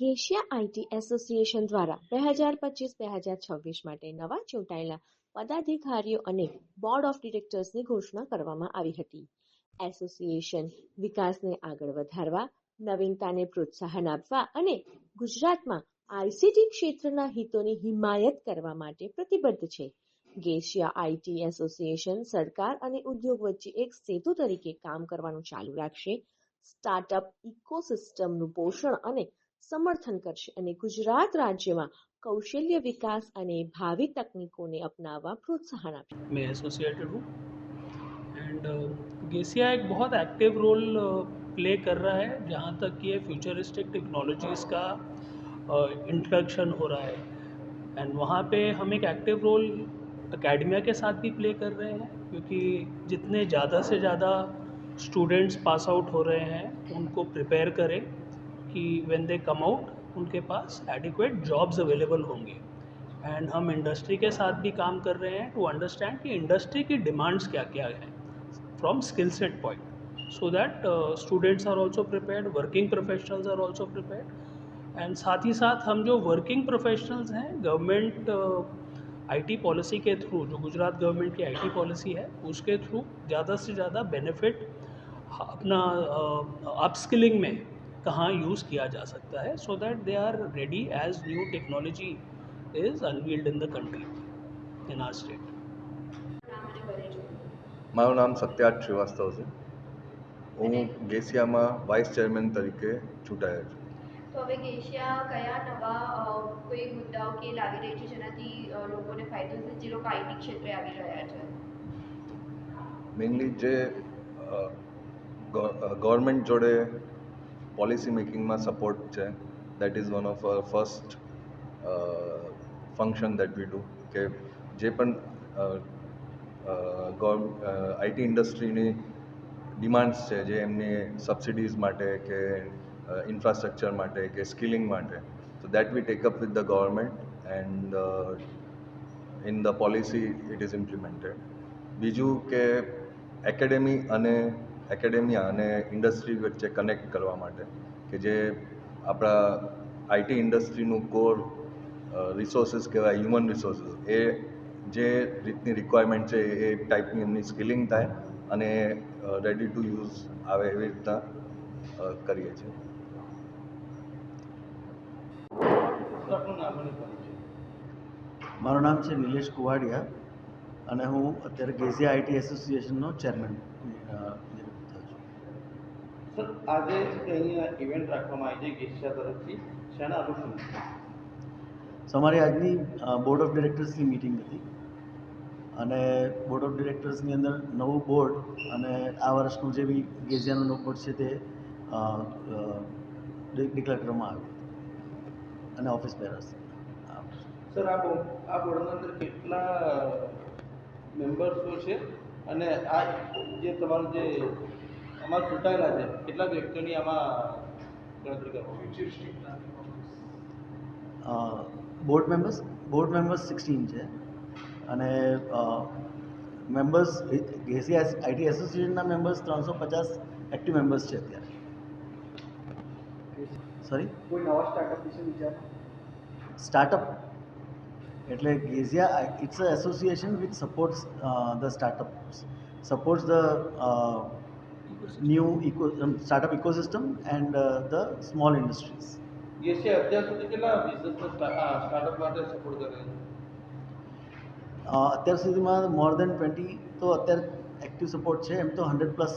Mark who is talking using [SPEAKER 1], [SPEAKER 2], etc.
[SPEAKER 1] ગેશિયા IT association દ્વારા બે હજાર પચીસ, બે હજાર છવ્વીસ માટે નવા ચૂંટાયેલા પદાધિકારીઓ અને બોર્ડ ઓફ ડિરેક્ટર્સની ઘોષણા કરવામાં આવી હતી. એસોસિએશન વિકાસને આગળ વધારવા, નવીનતાને પ્રોત્સાહન આપવા અને ગુજરાતમાં આઈસીટી ક્ષેત્રના હિતોની હિમાયત કરવા માટે પ્રતિબદ્ધ છે. ગેશિયા આઈટી એસોસિએશન સરકાર અને ઉદ્યોગ વચ્ચે એક સેતુ તરીકે કામ કરવાનું ચાલુ રાખશે. સ્ટાર્ટઅપ ઇકોસિસ્ટમનું પોષણ અને સમર્થન કરશે અને ગુજરાત રાજ્યમાં કૌશલ્ય વિકાસ અને ભાવિ તકનીકોને અપનાવવા પ્રોત્સાહન આપશે
[SPEAKER 2] में एसोसिएटेड हूँ एंड गेसिया एक बहुत एक्टिव रोल प्ले कर रहा है जहाँ तक ये फ्यूचरिस्टिक टेक्नोलॉजीज़ का इंट्रोडक्शन हो रहा है एंड वहाँ पे हम एक एक्टिव रोल एकेडमिया के साथ भी प्ले कर रहे हैं क्योंकि जितने ज़्यादा से ज़्यादा स्टूडेंट्स पास आउट हो रहे हैं उनको प्रिपेयर करें कि व्हेन दे कम आउट उनके पास एडिक्वेट जॉब्स अवेलेबल होंगे। एंड हम इंडस्ट्री के साथ भी काम कर रहे हैं टू अंडरस्टैंड कि इंडस्ट्री की डिमांड्स क्या क्या हैं from skill set point so that students are also prepared working professionals are also prepared and साथ ही साथ हम जो वर्किंग प्रोफेशनल्स हैं गवर्नमेंट आईटी पॉलिसी के थ्रू जो गुजरात गवर्नमेंट की आईटी पॉलिसी है, उसके थ्रू ज़्यादा से ज़्यादा बेनिफिट अपना अपस्किलिंग में कहाँ यूज़ किया जा सकता है so that they are ready as new technology is unveiled in the country in our state
[SPEAKER 3] મારું નામ સત્યાર્થ શ્રીવાસ્તવ છે હું ગેસિયામાં વાઇસ ચેરમેન તરીકે ચૂંટાયો છું
[SPEAKER 4] તો હવે ગેશિયા કયા નવા અ, કોઈ મુદ્દાઓ કે લાવી રહી છે જેનાથી અ, લોકોને ફાયદો થશે જે લોકો આઈટી ક્ષેત્રે આવી રહ્યા છે
[SPEAKER 3] મેઇનલી જે ગવર્મેન્ટ જોડે પોલિસી મેકિંગમાં સપોર્ટ છે. That is one of first function that we do કે જે પણ આઈટી ઇન્ડસ્ટ્રીની ડિમાન્ડ્સ છે, જે એમની સબસિડીઝ માટે કે ઇન્ફ્રાસ્ટ્રક્ચર માટે કે સ્કિલિંગ માટે. તો that we take up with the government and in the policy it is implemented બીજું કે એકેડેમી અને એકેડેમિયા અને ઇન્ડસ્ટ્રી વચ્ચે કનેક્ટ કરવા માટે કે જે આપણા આઈટી ઇન્ડસ્ટ્રીનું કોર રિસોર્સિસ કહેવાય હ્યુમન રિસોર્સિસ એ જે રીતની રિક્વાયરમેન્ટ છે એ ટાઈપની એમની સ્કિલિંગ થાય અને રેડી ટુ યુઝ આવે એવી રીતના કરીએ છીએ.
[SPEAKER 5] મારું નામ છે નિલેશ કુવાડિયા અને હું અત્યારે ગેઝિયા આઈટી એસોસિએશનનો ચેરમેન છું.
[SPEAKER 6] સર આજે અહીંયા ઇવેન્ટ રાખવામાં આવી છે ગેશિયા તરફથી શેના અનુસંધાન
[SPEAKER 5] અમારી આજની બોર્ડ ઓફ ડિરેક્ટર્સની મિટિંગ હતી. અને બોર્ડ ઓફ ડિરેક્ટર્સની અંદર નવું બોર્ડ અને આ વર્ષનું જે બી ગેઝિયાનું નવું બોર્ડ છે તે ડિક્લેર કરવામાં આવ્યું અને ઓફિસ બેરસ
[SPEAKER 6] સર આ આ બોર્ડની અંદર કેટલા મેમ્બર્સો છે? અને આ જે તમારું જે આમાં ચૂંટાયેલા છે. કેટલા વ્યક્તિઓની આમાં ગણતરી કરવાની
[SPEAKER 5] board members board members sixteen છે. અને મેમ્બર્સ ઘેસી આઈટી એસોસિએશનના મેમ્બર્સ ત્રણસો પચાસ એક્ટિવ મેમ્બર્સ છે અત્યારે. સોરી
[SPEAKER 6] કોઈ નવા સ્ટાર્ટઅપ વિશે વિચાર?
[SPEAKER 5] સ્ટાર્ટઅપ એટલે GESIA it's a association which supports the startups supports the new eco startup ecosystem and the small industries
[SPEAKER 6] GESIA અત્યાર સુધી કેટલા બિઝનેસ સ્ટાર્ટઅપ માટે સપોર્ટ કરે છે?
[SPEAKER 5] અત્યાર સુધીમાં મોર દેન ટ્વેન્ટી તો અત્યારે એક્ટિવ સપોર્ટ છે એમ તો હંડ્રેડ પ્લસ